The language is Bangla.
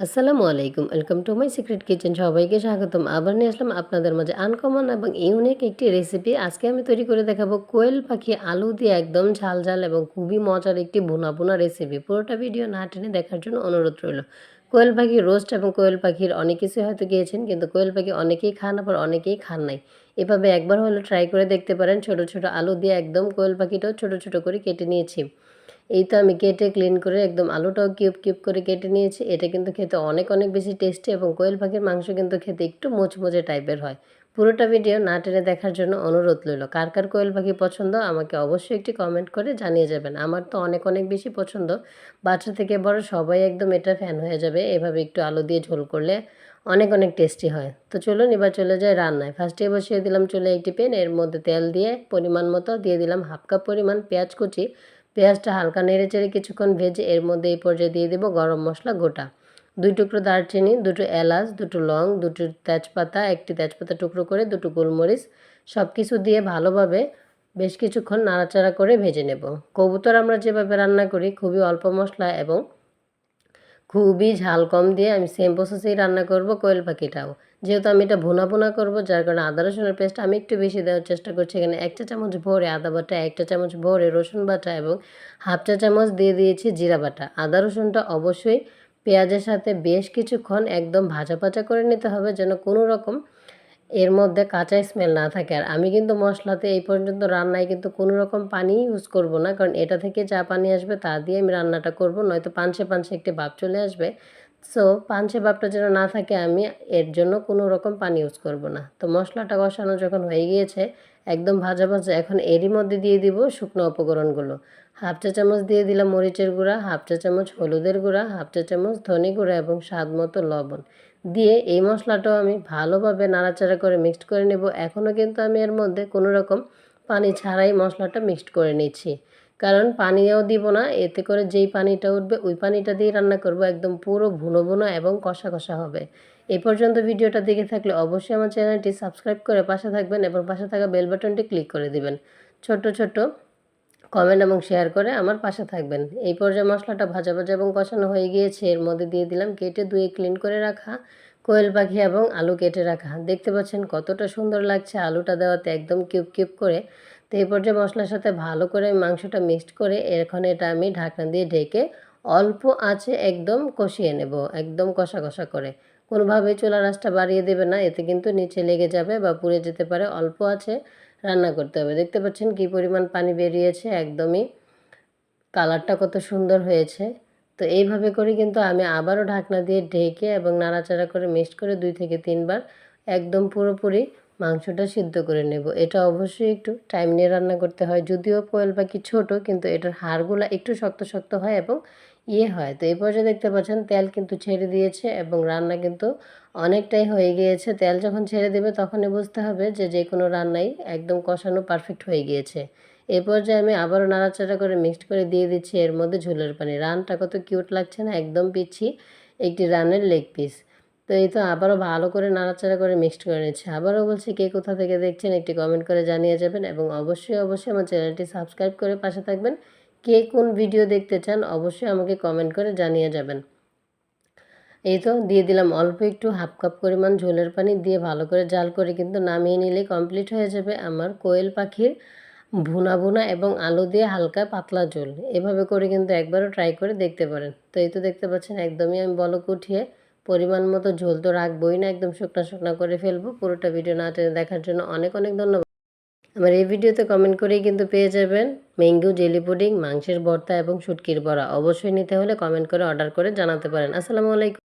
আসসালামু আলাইকুম welcome to my secret kitchen সবাইকে স্বাগতম। আবার নিয়ে আসলাম আপনাদের মাঝে আনকমন এবং ইউনিক একটি রেসিপি আজকে আমি তৈরি করে দেখাবো কোয়েল পাখি আলু দিয়ে একদম ঝাল ঝাল এবং খুবই মজার একটি ভুনা ভুনা রেসিপি পুরোটা ভিডিও না টেনে দেখার জন্য অনুরোধ রইল। কোয়েল পাখির রোস্ট এবং কোয়েল পাখির অনেক কিছুই হয়তো গিয়েছেন কিন্তু কোয়েল পাখি অনেকেই খান, আবার অনেকেই খান নাই। এভাবে একবার হলে ট্রাই করে দেখতে পারেন। ছোট ছোট আলু দিয়ে একদম কোয়েল পাখিটাও ছোট ছোট করে কেটে নিয়েছি। এই তো আমি কেটে ক্লিন করে একদম আলুটাও কিউব কিউব করে কেটে নিয়েছি। এটা কিন্তু খেতে অনেক অনেক বেশি টেস্টি এবং কোয়েল পাখির মাংস কিন্তু খেতে একটু মোচমোচে টাইপের হয়। পুরোটা ভিডিও না টেনে দেখার জন্য অনুরোধ রইল। কার কার কোয়েল পাখি পছন্দ আমাকে অবশ্যই একটি কমেন্ট করে জানিয়ে যাবেন। আমার তো অনেক অনেক বেশি পছন্দ। বাচ্চা থেকে বড় সবাই একদম এটা ফ্যান হয়ে যাবে। এভাবে একটু আলু দিয়ে ঝোল করলে অনেক অনেক টেস্টি হয়। তো চলুন এবার চলে যায় রান্নায়। ফার্স্টে বসিয়ে দিলাম চলে একটি পেন এর মধ্যে তেল দিয়ে পরিমাণ মতো দিয়ে দিলাম হাফ কাপ পরিমাণ পেঁয়াজ কুচি। পেঁয়াজটা হালকা নেড়ে চেড়ে কিছুক্ষণ ভেজে এর মধ্যে এই পর্যায়ে দিয়ে দেবো গরম মশলা গোটা। দুই টুকরো দারচিনি, দুটো এলাচ, দুটো লং, দুটো তেজপাতা, একটি তেজপাতা টুকরো করে দুটো গোলমরিচ সব কিছু দিয়ে ভালোভাবে বেশ কিছুক্ষণ নাড়াচাড়া করে ভেজে নেব। কবুতর আমরা যেভাবে রান্না করি, খুবই অল্প মশলা এবং খুবই ঝাল কম দিয়ে আমি সেম প্রসেসেই রান্না করব কোয়েল পাখিটাও। যেহেতু আমি এটা ভুনা ভুনা করব, যার কারণে আদা, রসুনের পেস্ট আমি একটু বেশি দেওয়ার চেষ্টা করছি। এখানে একটা চামচ ভরে আদা বাটা, একটা চামচ ভরে রসুন বাটা এবং হাফ চা চামচ দিয়ে দিয়েছি জিরা বাটা। আদা, রসুনটা অবশ্যই পেঁয়াজের সাথে বেশ কিছুক্ষণ একদম ভাজা ভাজা করে নিতে হবে যেন কোনো রকম এর মধ্যে কাঁচা স্মেল না থাকে। আর আমি কিন্তু মশলাতে এই পর্যন্ত রান্নায় কিন্তু কোনো রকম পানি ইউজ করব না, কারণ এটা থেকে যা পানি আসবে তা দিয়ে আমি রান্নাটা করব, নয়তো পাঞ্চে পাঞ্চে একটি ভাব চলে আসবে। সো পাঞ্চে ভাবটা যেন না থাকে, আমি এর জন্য কোনো রকম পানি ইউজ করব না। তো মশলাটা কষানো যখন হয়ে গিয়েছে, একদম ভাজা ভাজা, এখন এরই মধ্যে দিয়ে দিব শুকনো উপকরণগুলো। হাফ চা চামচ দিয়ে দিলাম মরিচের গুঁড়া, হাফ চা চামচ হলুদের গুঁড়া, হাফ চা চামচ ধনে গুঁড়া এবং স্বাদ মতো লবণ। দিয়ে এই মশলাটাও আমি ভালোভাবে নাড়াচাড়া করে মিক্সড করে নেব। এখনও কিন্তু আমি এর মধ্যে কোনো রকম পানি ছাড়াই মশলাটা মিক্সড করে নিচ্ছি। কারণ পানিও দিব না, এতে করে যেই পানিটা উঠবে ওই পানিটা দিয়ে রান্না করব, একদম পুরো ভুনো ভুনো এবং কষা কষা হবে। এ পর্যন্ত ভিডিওটা দেখে থাকলে অবশ্যই আমার চ্যানেলটি সাবস্ক্রাইব করে পাশে থাকবেন এবং পাশে থাকা বেল বাটনটি ক্লিক করে দিবেন। ছোট্ট ছোট্ট কমেন্ট এবং শেয়ার করে আমার পাশে থাকবেন। এই পর্যায়ে মশলাটা ভাজা ভাজা এবং কষানো হয়ে গিয়েছে। এর মধ্যে দিয়ে দিলাম কেটে ধুয়ে ক্লিন করে রাখা, কোয়েল পাখি এবং আলু কেটে রাখা। দেখতে পাচ্ছেন কতটা সুন্দর লাগছে আলুটা দেওয়াতে একদম কিউব কিউব করে। তো এই পর্যায়ে মশলার সাথে ভালো করে মাংসটা মিক্সড করে এখন এটা আমি ঢাকনা দিয়ে ঢেকে অল্প আঁচে একদম কষিয়ে নেব, একদম কষা কষা করে। কোনোভাবেই চুলা রাসটা বাড়িয়ে দেবে না, এতে কিন্তু নিচে লেগে যাবে বা পুড়ে যেতে পারে অল্প আছে রান্না করতে হবে। দেখতে পাচ্ছেন কি পরিমাণ পানি বেরিয়েছে একদমই। কালারটা কত সুন্দর হয়েছে। তো এইভাবে করে কিন্তু আমি আবারও ঢাকনা দিয়ে ঢেকে এবং নাড়াচাড়া করে মিক্সড করে দুই থেকে তিনবার একদম পুরোপুরি মাংসটা সিদ্ধ করে নেব। এটা অবশ্যই একটু টাইম নিয়ে রান্না করতে হয়। যদিও কোয়েল পাখি ছোট, কিন্তু এটার হাড়গুলো একটু শক্ত শক্ত হয় এবং ইয়ে হয়। তো এই পর্যায়ে দেখতে পাচ্ছেন, তেল কিন্তু ছেড়ে দিয়েছে এবং রান্না কিন্তু অনেকটাই হয়ে গিয়েছে। তেল যখন ছেড়ে দেবে, তখনই বুঝতে হবে যে যে কোনো রান্নাই একদম কষানো পারফেক্ট হয়ে গিয়েছে। এই পর্যায়ে আমি আবারও নাড়াচাড়া করে মিক্সড করে দিয়ে দিচ্ছি। এর মধ্যে ঝোলের পানি। রানটা কত কিউট লাগছে না? একদম পিচ্ছি একটি রানের লেগ পিস তো এই তো আবারও ভালো করে নাড়াচাড়া করে মিক্সড করে নিচ্ছে। আবারও বলছি কে কোথা থেকে দেখছেন একটি কমেন্ট করে জানিয়ে যাবেন এবং অবশ্যই অবশ্যই আমার চ্যানেলটি সাবস্ক্রাইব করে পাশে থাকবেন। কে কোন ভিডিও দেখতে চান অবশ্যই আমাকে কমেন্ট করে জানিয়ে যাবেন। এই তো দিয়ে দিলাম অল্প একটু হাফ কাপ পরিমাণ ঝোলের পানি দিয়ে ভালো করে জাল করে কিন্তু নামিয়ে নিলে কমপ্লিট হয়ে যাবে আমার কোয়েল পাখির ভুনা ভুনা এবং আলু দিয়ে হালকা পাতলা ঝোল। এভাবে করে কিন্তু একবারও ট্রাই করে দেখতে পারেন। তো এই তো দেখতে পাচ্ছেন একদমই আমি বলক উঠিয়ে পরিমাণ মতো ঝোল তো রাখবোই না, একদম শুকনো শুকনো করে ফেলব। পুরোটা ভিডিও না টেনে দেখার জন্য অনেক অনেক ধন্যবাদ। আমার এই ভিডিওতে কমেন্ট করেই কিন্তু পেয়ে যাবেন ম্যাঙ্গো জেলি পুডিং মাংসের ভর্তা এবং শুটকির বড়া। অবশ্যই নিতে হলে কমেন্ট করে অর্ডার করে জানাতে পারেন। আসসালামু আলাইকুম।